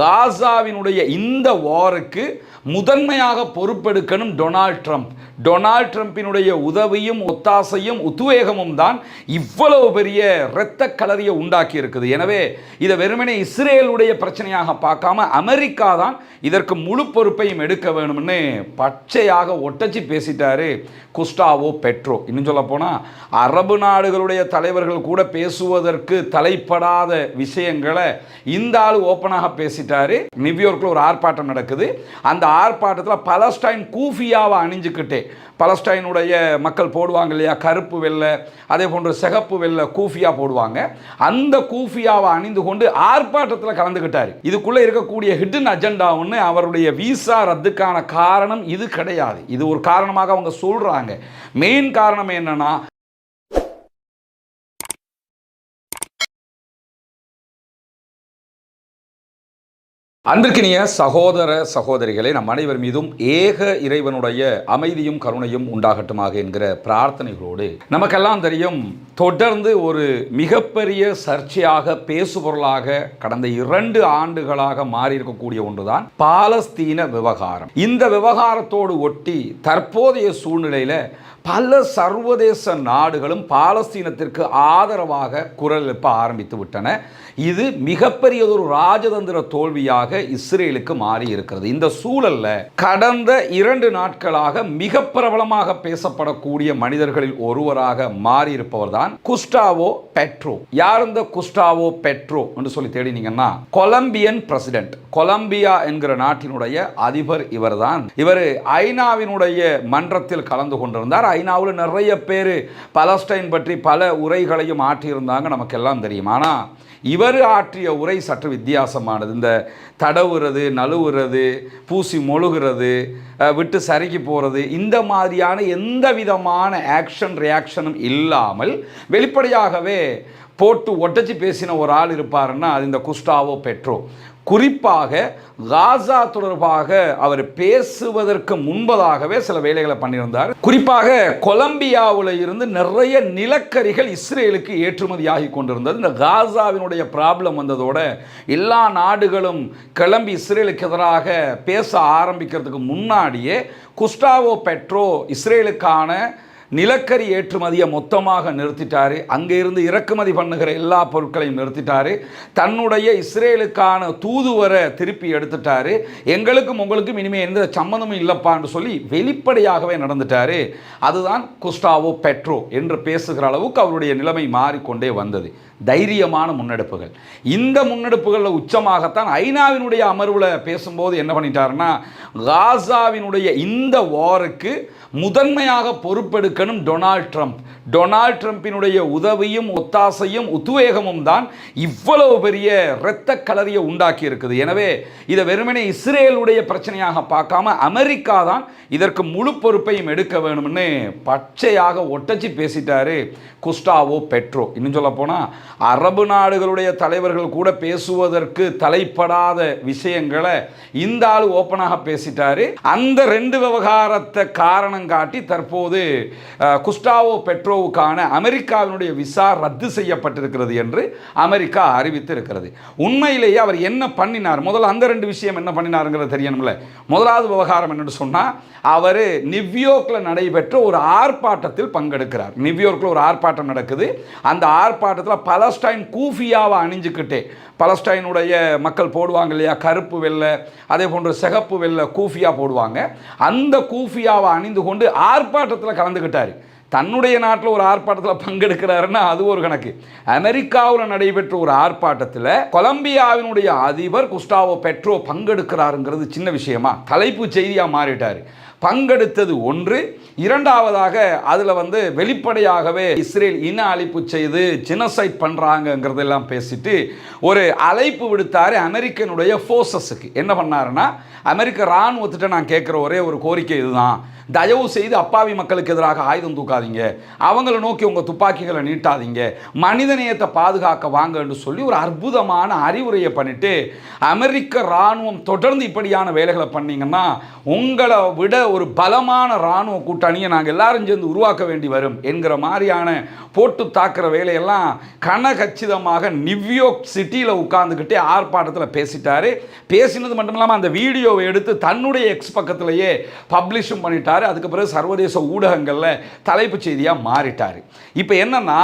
காசாவினுடைய இந்த வாருக்கு முதன்மையாக பொறுப்பெடுக்கணும் டொனால்ட் ட்ரம்ப். டொனால்ட் ட்ரம்பினுடைய உதவியும் ஒத்தாசையும் உத்வேகமும் தான் இவ்வளவு பெரிய இரத்த கலரியை உண்டாக்கி இருக்குது. எனவே இதை வெறுமனே இஸ்ரேலுடைய பிரச்சனையாக பார்க்காம அமெரிக்கா தான் இதற்கு முழு பொறுப்பையும் எடுக்க வேணும்னு பச்சையாக ஒட்டச்சி பேசிட்டாரு குஸ்டாவோ பெட்ரோ. இன்னும் சொல்ல போனால் அரபு நாடுகளுடைய தலைவர்கள் கூட பேசுவதற்கு தலைப்படாத விஷயங்களை இந்த ஆள் ஓப்பனாக பேசிட்டாரு. நியூயார்க்கில் ஒரு ஆர்ப்பாட்டம் நடக்குது. அந்த ஆர்ப்பாட்டத்தில் பலஸ்டைன் கூஃபியாவை அணிஞ்சுக்கிட்டே பலஸ்டைனுடைய மக்கள் போடுவாங்க இல்லையா கருப்பு வெள்ளை அதே போன்று சிகப்பு வெள்ளை கூஃபியா போடுவாங்க. அந்த கூஃபியாவை அணிந்து கொண்டு ஆர்ப்பாட்டத்தில் கலந்துக்கிட்டார் இதுக்குள்ளே இருக்கக்கூடிய ஹிடன் அஜெண்டா ஒன்று அவருடைய விசா ரத்துக்கான காரணம் இது கிடையாது. இது ஒரு காரணமாக அவங்க சொல்கிறாங்க மெயின் காரணம் என்னன்னா அன்பிற்கினிய சகோதர சகோதரிகளை நம் அனைவர் மீதும் ஏக இறைவனுடைய அமைதியும் கருணையும் உண்டாகட்டுமாக என்கிற பிரார்த்தனைகளோடு நமக்கெல்லாம் தெரியும் தொடர்ந்து ஒரு மிகப்பெரிய சர்ச்சையாக பேசுபொருளாக கடந்த இரண்டு ஆண்டுகளாக மாறி இருக்கக்கூடிய ஒன்றுதான் பாலஸ்தீன விவகாரம். இந்த விவகாரத்தோடு ஒட்டி தற்போதைய சூழ்நிலையில பல சர்வதேச நாடுகளும் பாலஸ்தீனத்திற்கு ஆதரவாக குரல் எழுப்ப ஆரம்பித்து விட்டன. இது மிகப்பெரியதொரு ராஜதந்திர தோல்வியாக இஸ்ரேலுக்கு மாறி இருக்கிறது இந்த சூழல்ல கடந்த இரண்டு நாட்களாக மிக பிரபலமாக பேசப்படக்கூடிய மனிதர்களில் ஒருவராக மாறியிருப்பவர் தான் குஸ்டாவோ பெட்ரோ. யார் இந்த குஸ்டாவோ பெட்ரோ என்று சொல்லி தேடினீங்கன்னா கொலம்பியன் பிரசிடென்ட். கொலம்பியா என்கிற நாட்டினுடைய அதிபர் இவர்தான். இவர் ஐநாவினுடைய மன்றத்தில் கலந்து கொண்டிருந்தார். ஐநாவில் நிறைய பேர் பலஸ்டைன் பற்றி பல உரைகளையும் ஆற்றியிருந்தாங்க நமக்கெல்லாம் தெரியும். ஆனால் இவர் ஆற்றிய உரை சற்று வித்தியாசமானது. இந்த தடவுறது நழுவுறது பூசி மொழுகிறது விட்டு சறுக்கி போகிறது இந்த மாதிரியான எந்த விதமான ஆக்ஷன் ரியாக்ஷனும் இல்லாமல் வெளிப்படையாகவே போட்டு ஒட்டச்சி பேசின ஒரு ஆள் இருப்பாருன்னா அது இந்த குஸ்டாவோ பெட்ரோ. குறிப்பாக காசா தொடர்பாக அவர் பேசுவதற்கு முன்பதாகவே சில வேலைகளை பண்ணியிருந்தார். குறிப்பாக கொலம்பியாவில் இருந்து நிறைய நிலக்கரிகள் இஸ்ரேலுக்கு ஏற்றுமதியாகி கொண்டிருந்தது. இந்த காசாவினுடைய ப்ராப்ளம் வந்ததோட எல்லா நாடுகளும் கிளம்பி இஸ்ரேலுக்கு எதிராக பேச ஆரம்பிக்கிறதுக்கு முன்னாடியே குஸ்டாவோ பெட்ரோ இஸ்ரேலுக்கான நிலக்கரி ஏற்றுமதியை மொத்தமாக நிறுத்திட்டார். அங்கே இருந்து இறக்குமதி பண்ணுகிற எல்லா பொருட்களையும் நிறுத்திட்டார். தன்னுடைய இஸ்ரேலுக்கான தூதுவரை திருப்பி எடுத்துட்டாரு. எங்களுக்கும் உங்களுக்கும் இனிமேல் எந்த சம்மந்தமும் இல்லைப்பான்னு சொல்லி வெளிப்படையாகவே நடந்துட்டாரு. அதுதான் குஸ்டாவோ பெட்ரோ என்று பேசுகிற அளவுக்கு அவருடைய நிலைமை மாறிக்கொண்டே வந்தது. தைரியமான முன்னெடுப்புகள். இந்த முன்னெடுப்புகளில் உச்சமாகத்தான் ஐநாவினுடைய அமர்வில் பேசும்போது என்ன பண்ணிட்டாருன்னா காசாவினுடைய இந்த வாருக்கு முதன்மையாக பொறுப்பெடுக்கணும் டொனால்ட் ட்ரம்ப். டொனால்ட் ட்ரம்ப்பினுடைய உதவியும் ஒத்தாசையும் உத்வேகமும் தான் இவ்வளவு பெரிய இரத்த கலரியை உண்டாக்கி இருக்குது எனவே இதை வெறுமனே இஸ்ரேலுடைய பிரச்சனையாக பார்க்காம அமெரிக்கா தான் இதற்கு முழு பொறுப்பையும் எடுக்க வேணும்னு பச்சையாக ஒட்டச்சி பேசிட்டாரு குஸ்டாவோ பெட்ரோ. இன்னும் சொல்ல போனால் அரபு நாடுகளுடைய தலைவர்கள் கூட பேசுவதற்கு தலைப்படாத விஷயங்களை இந்த ஆள் ஓப்பனாக பேசிட்டாரு. அந்த ரெண்டு விவகாரத்தை காரணம் காட்டி தற்போது குஸ்டாவோ பெட்ரோவுக்கான அமெரிக்காவினுடைய விசா ரத்து செய்யப்பட்டிருக்கிறது என்று அமெரிக்கா அறிவித்திருக்கிறது. உண்மையிலேயே அவர் என்ன பண்ணினார்? முதல்ல அந்த ரெண்டு விஷயம் என்ன பண்ணினாருங்கிறது தெரியணும்ல. முதலாவது விவகாரம் என்னன்னு சொன்னால் அவர் நிவ்யோர்க்கில் நடைபெற்ற ஒரு ஆர்ப்பாட்டத்தில் பங்கெடுக்கிறார். நிவ்யோர்க்கில் ஒரு ஆர்ப்பாட்டம் நடக்குது. அந்த ஆர்ப்பாட்டத்தில் பலஸ்டைன் கூஃபியாவை அணிஞ்சுக்கிட்டே பலஸ்டைனுடைய மக்கள் போடுவாங்க இல்லையா கருப்பு வெள்ளை அதே போன்று சிகப்பு வெள்ளை கூஃபியா போடுவாங்க. அந்த கூஃபியாவை அணிந்து கொண்டு ஆர்ப்பாட்டத்தில் கலந்துக்கிட்டார் தன்னுடைய நாட்டில் ஒரு ஆர்ப்பாட்டத்தில் பங்கெடுக்கிறாருன்னா அது ஒரு கணக்கு. அமெரிக்காவில் நடைபெற்ற ஒரு ஆர்ப்பாட்டத்தில் கொலம்பியாவினுடைய அதிபர் குஸ்டாவோ பெட்ரோ பங்கெடுக்கிறாருங்கிறது சின்ன விஷயமா. தலைப்பு செய்தியாக மாறிட்டார். பங்கெடுத்தது ஒன்று. இரண்டாவதாக அதில் வந்து வெளிப்படையாகவே இஸ்ரேல் இன அழிப்பு செய்து ஜினசைட் பண்ணுறாங்கங்கிறதெல்லாம் பேசிட்டு ஒரு அழைப்பு விடுத்தார் அமெரிக்கனுடைய ஃபோர்ஸஸுக்கு என்ன பண்ணாருன்னா அமெரிக்க இராணுவத்திட்ட நான் கேட்குற ஒரே ஒரு கோரிக்கை இதுதான். தயவு செய்து அப்பாவி மக்களுக்கு எதிராக ஆயுதம் தூக்காதீங்க. அவங்கள நோக்கி உங்கள் துப்பாக்கிகளை நீட்டாதீங்க. மனிதநேயத்தை பாதுகாக்க வாங்கன்னு சொல்லி ஒரு அற்புதமான அறிவுரையை பண்ணிட்டு அமெரிக்க இராணுவம் தொடர்ந்து இப்படியான வேலைகளை பண்ணீங்கன்னா உங்களை விட ஒரு பலமான இராணுவ கூட்டணியை நாங்கள் எல்லாரும் சேர்ந்து உருவாக்க வேண்டி வரும் என்கிற மாதிரியான போட்டு தாக்குற வேலையெல்லாம் கனகச்சிதமாக நிவ்யோக் சிட்டியில் உட்கார்ந்துக்கிட்டே ஆர்ப்பாட்டத்தில் பேசிட்டாரு. பேசினது மட்டும் இல்லாமல் அந்த வீடியோவை எடுத்து தன்னுடைய எக்ஸ் பக்கத்திலேயே பப்ளிஷும் பண்ணிட்டார். அதுக்கு பிறகு சர்வதேச ஊடகங்களில் தலைப்பு செய்தியாக மாறிட்டார். இப்போ என்னன்னா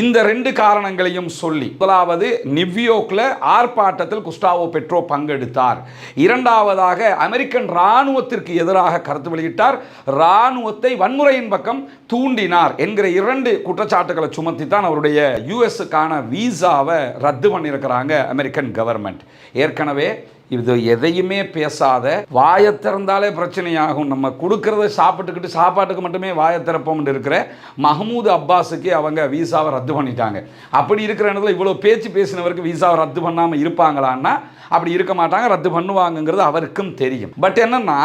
இந்த ரெண்டு காரணங்களையும் சொல்லி முதலாவது நிவ்யோக்கில் ஆர்ப்பாட்டத்தில் குஸ்டாவோ பெட்ரோ பங்கெடுத்தார். இரண்டாவதாக அமெரிக்கன் இராணுவத்திற்கு எதிராக கருத்து வெளியிட்டார். இராணுவத்தை வன்முறையின் பக்கம் தூண்டினார் என்கிற இரண்டு குற்றச்சாட்டுகளை சுமத்தி தான் அவருடைய யூஎஸ்க்கான வீசாவை ரத்து பண்ணியிருக்கிறாங்க அமெரிக்கன் கவர்மெண்ட் ஏற்கனவே இது எதையுமே பேசாத வாயை திறந்தாலே பிரச்சனையாகும். நம்ம கொடுக்கறத சாப்பிட்டுக்கிட்டு சாப்பாட்டுக்கு மட்டுமே வாயை திறப்போம்னு இருக்கிற மஹமூது அப்பாஸுக்கு அவங்க விசாவை ரத்து பண்ணிட்டாங்க. அப்படி இருக்கிற இடத்துல இவ்வளோ பேச்சு பேசினவருக்கு விசாவை ரத்து பண்ணாமல் இருப்பாங்களான்னா அப்படி இருக்க மாட்டாங்க ரத்து பண்ணுவாங்கங்கிறது அவருக்கும் தெரியும். பட் என்னன்னா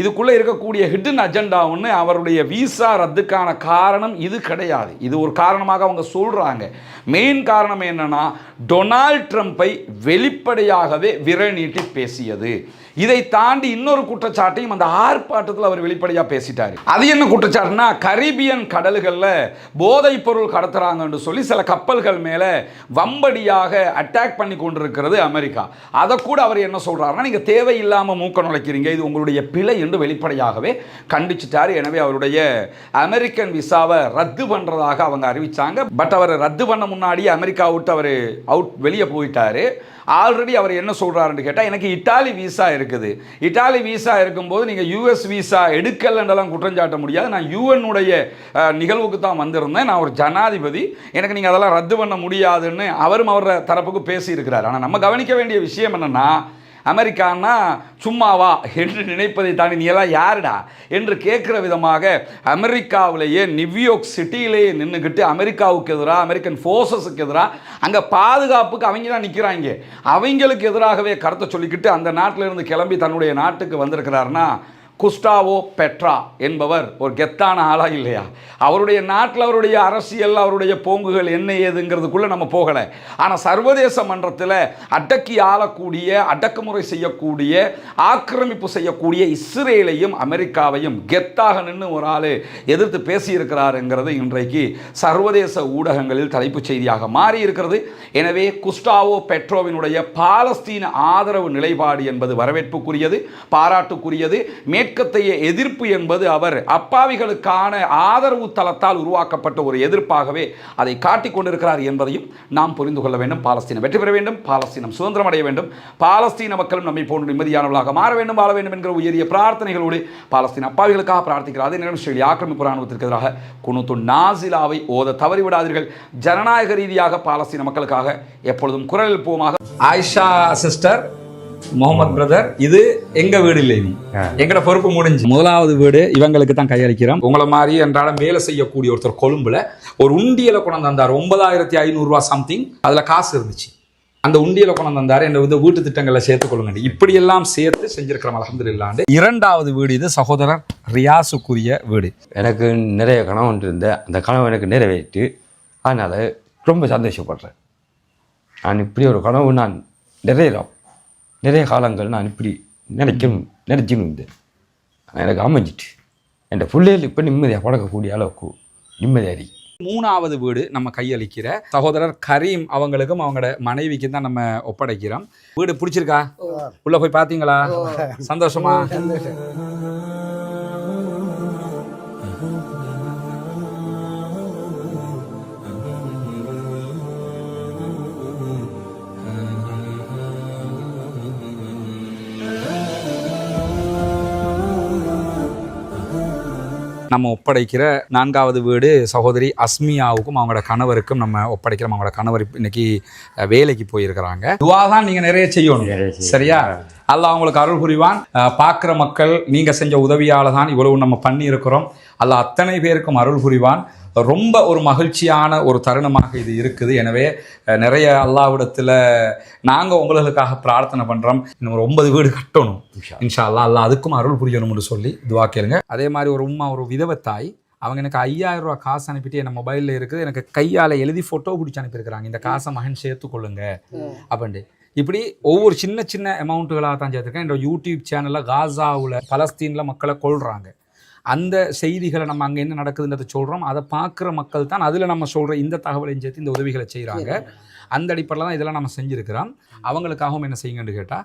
இதுக்குள்ளே இருக்கக்கூடிய ஹிடன் அஜெண்டா ஒன்று அவருடைய விசா ரத்துக்கான காரணம் இது கிடையாது. இது ஒரு காரணமாக அவங்க சொல்கிறாங்க மெயின் காரணம் என்னன்னா டொனால்ட் ட்ரம்ப்பை வெளிப்படையாகவே விரல் நீட்டி பேசியது. இதை தாண்டி இன்னொரு குற்றச்சாட்டையும் அந்த ஆர்ப்பாட்டத்தில் அவர் வெளிப்படையாக பேசிட்டார். அது என்ன குற்றச்சாட்டுனா கரீபியன் கடல்களில் போதைப் பொருள் கடத்துறாங்கன்னு சொல்லி சில கப்பல்கள் மேலே வம்படியாக அட்டாக் பண்ணி கொண்டிருக்கிறது அமெரிக்கா. அதை கூட அவர் என்ன சொல்கிறாருன்னா நீங்கள் தேவையில்லாமல் மூக்க நுழைக்கிறீங்க. இது உங்களுடைய பிழை என்று வெளிப்படையாகவே கண்டிச்சிட்டார். எனவே அவருடைய அமெரிக்கன் விசாவை ரத்து பண்ணுறதாக அவங்க அறிவித்தாங்க பட் அவர் ரத்து பண்ண முன்னாடி அமெரிக்கா விட்டு அவர் அவுட் வெளியே போயிட்டார். ஆல்ரெடி அவர் என்ன சொல்கிறாருன்னு கேட்டால் எனக்கு இட்டாலி விசா இருக்குது இருக்குது. இட்டாலி வீசா இருக்கும்போது நீங்கள் யூஎஸ் வீசா எடுக்கலன்றலாம் குற்றம் சாட்ட முடியாது. நான் யூஎன்னுடைய நிகழ்வுக்கு தான் வந்திருந்தேன். நான் ஒரு ஜனாதிபதி. எனக்கு நீங்கள் அதெல்லாம் ரத்து பண்ண முடியாதுன்னு அவரும் அவர தரப்புக்கு பேசியிருக்கிறார். ஆனால் நம்ம கவனிக்க வேண்டிய விஷயம் என்னென்னா அமெரிக்கான்னா சும்மாவா? என்று நினைப்பதை தாண்டி நீ எல்லாம் யாருடா? என்று கேட்குற விதமாக அமெரிக்காவிலேயே நியூயார்க் சிட்டியிலேயே நின்றுக்கிட்டு அமெரிக்காவுக்கு எதிராக அமெரிக்கன் ஃபோர்ஸஸுக்கு எதிராக அங்கே பாதுகாப்புக்கு அவங்க தான் நிற்கிறாங்க அவங்களுக்கு எதிராகவே கருத்தை சொல்லிக்கிட்டு அந்த நாட்டில் இருந்து கிளம்பி தன்னுடைய நாட்டுக்கு வந்திருக்கிறாருன்னா குஸ்டாவோ பெட்ரா என்பவர் ஒரு கெத்தான ஆளா இல்லையா? அவருடைய நாட்டில் அவருடைய அரசியல் அவருடைய போங்குகள் என்ன ஏதுங்கிறதுக்குள்ளே நம்ம போகலை. ஆனால் சர்வதேச மன்றத்தில் அடக்கி ஆளக்கூடிய அடக்குமுறை செய்யக்கூடிய ஆக்கிரமிப்பு செய்யக்கூடிய இஸ்ரேலையும் அமெரிக்காவையும் கெத்தாக நின்று ஒரு ஆள் எதிர்த்து பேசியிருக்கிறாருங்கிறது இன்றைக்கு சர்வதேச ஊடகங்களில் தலைப்புச் செய்தியாக மாறி இருக்கிறது எனவே குஸ்டாவோ பெட்ரோவினுடைய பாலஸ்தீன ஆதரவு நிலைப்பாடு என்பது வரவேற்புக்குரியது பாராட்டுக்குரியது. இயக்கத்தையே எதிர்ப்பு என்பது அவர் அப்பாவிகளுக்கான ஆதரவு தளத்தால் உருவாக்கப்பட்ட ஒரு எதிர்ப்பாகவே அதை காட்டிக் கொண்டிருக்கிறார் என்பதையும் நாம் புரிந்து கொள்ள வேண்டும். பாலஸ்தீனம் வெற்றி பெற வேண்டும். பாலஸ்தீனம் சுதந்திரம் அடைய வேண்டும். பாலஸ்தீன மக்களும் நம்மை போன்று நிம்மதியானவர்களாக மாற வேண்டும் வாழ வேண்டும் என்கிற உயரிய பிரார்த்தனைகளோடு பாலஸ்தீன அப்பாவிகளுக்காக பிரார்த்திக்கிறார். அதே நேரம் ஸ்ரீ ஆக்கிரமிப்பு ராணுவத்திற்கு எதிராக குணுத்து நாசிலாவை ஓத தவறிவிடாதீர்கள் ஜனநாயக ரீதியாக பாலஸ்தீன மக்களுக்காக எப்பொழுதும் குரல் எழுப்புவோமாக ஆயிஷா சிஸ்டர் முகமது பிரதர் இது எங்க வீடு இல்லை எங்கட பொறுப்பு முடிஞ்சு. முதலாவது வீடு இவங்களுக்கு தான் கையளிக்கிறோம். உங்களை மாதிரி அன்றாடம் வேலை செய்யக்கூடிய ஒருத்தர் கொழும்புல ஒரு உண்டியலை கொண்டு வந்தார். ஒன்பதாயிரத்தி ஐநூறுரூவா சம்திங் அதுல காசு இருந்துச்சு. அந்த உண்டியலை கொண்டு வந்தார். இந்த இந்த வீட்டு திட்டங்களை சேர்த்துக் கொள்ளுங்க இப்படி எல்லாம் சேர்த்து செஞ்சிருக்கிறோம். அலமதுல்லாண்டு இரண்டாவது வீடு இது சகோதரர் ரியாசுக்குரிய வீடு. எனக்கு நிறைய கனவு ஒன்று இருந்த அந்த கனவு எனக்கு நிறைவேற்று அதனால் ரொம்ப சந்தோஷப்படுறேன். நான் இப்படி ஒரு கனவு நான் நிறைய நிறைய காலங்கள் நான் இப்படி நினைக்கணும் நினைச்சுன்னு இருந்தேன். எனக்கு அமைஞ்சிட்டு என் பிள்ளைகள் இப்போ நிம்மதியாக பழக்கக்கூடிய அளவுக்கு நிம்மதியாக இருக்கு மூணாவது வீடு நம்ம கையளிக்கிற சகோதரர் கரீம் அவங்களுக்கும் அவங்களோட மனைவிக்கும் தான் நம்ம ஒப்படைக்கிறோம். வீடு பிடிச்சிருக்கா? உள்ள போய் பாத்தீங்களா சந்தோஷமா. நம்ம ஒப்படைக்கிற நான்காவது வீடு சகோதரி அஸ்மியாவுக்கும் அவங்களோட கணவருக்கும் நம்ம ஒப்படைக்கிறோம். அவங்களோட கணவர் இன்னைக்கு வேலைக்கு போயிருக்கிறாங்க. துவா தான் நீங்க நிறைய செய்யணும். சரியா? அல்லாஹ் உங்களுக்கு அருள் புரிவான். பார்க்கிற மக்கள் நீங்க செஞ்ச உதவியால தான் இவ்வளவு நம்ம பண்ணி இருக்கிறோம் அல்லாஹ் அத்தனை பேருக்கும் அருள் புரிவான். ரொம்ப ஒரு மகிழ்ச்சியான ஒரு தருணமாக இது இருக்குது. எனவே நிறைய அல்லாவிடத்தில் நாங்கள் உங்களுக்காக பிரார்த்தனை பண்ணுறோம் இன்னும் ஒரு ஒன்பது வீடு கட்டணும். இன்ஷா அல்லாஹ். அல்லாஹ் அதுக்கும் அருள் புரியணும்னு சொல்லி துவா கேளுங்க. அதே மாதிரி ஒரு உம்மா ஒரு விதவை தாய் அவங்க எனக்கு ஐயாயிரம் ரூபா காசு அனுப்பிட்டு என் மொபைலில் இருக்குது. எனக்கு கையால் எழுதி ஃபோட்டோ பிடிச்சி அனுப்பியிருக்கிறாங்க. இந்த காசை மகன் சேர்த்து கொள்ளுங்க அப்படின்ட்டு இப்படி ஒவ்வொரு சின்ன சின்ன அமௌண்ட்டுகளாக தான் சேர்த்துருக்கேன். என்னோட யூடியூப் சேனலில் காசாவில் பலஸ்தீனில் மக்களை கொள்றாங்க அந்த செய்திகளை நம்ம அங்கே என்ன நடக்குதுன்றதை சொல்கிறோம் அதை பார்க்குற மக்கள் தான் அதில் நம்ம சொல்கிற இந்த தகவலையும் சேர்த்து இந்த உதவிகளை செய்கிறாங்க அந்த அடிப்படையில் தான் இதெல்லாம் நம்ம செஞ்சுருக்கிறோம். அவங்களுக்காகவும் என்ன செய்யுங்கன்னு கேட்டால்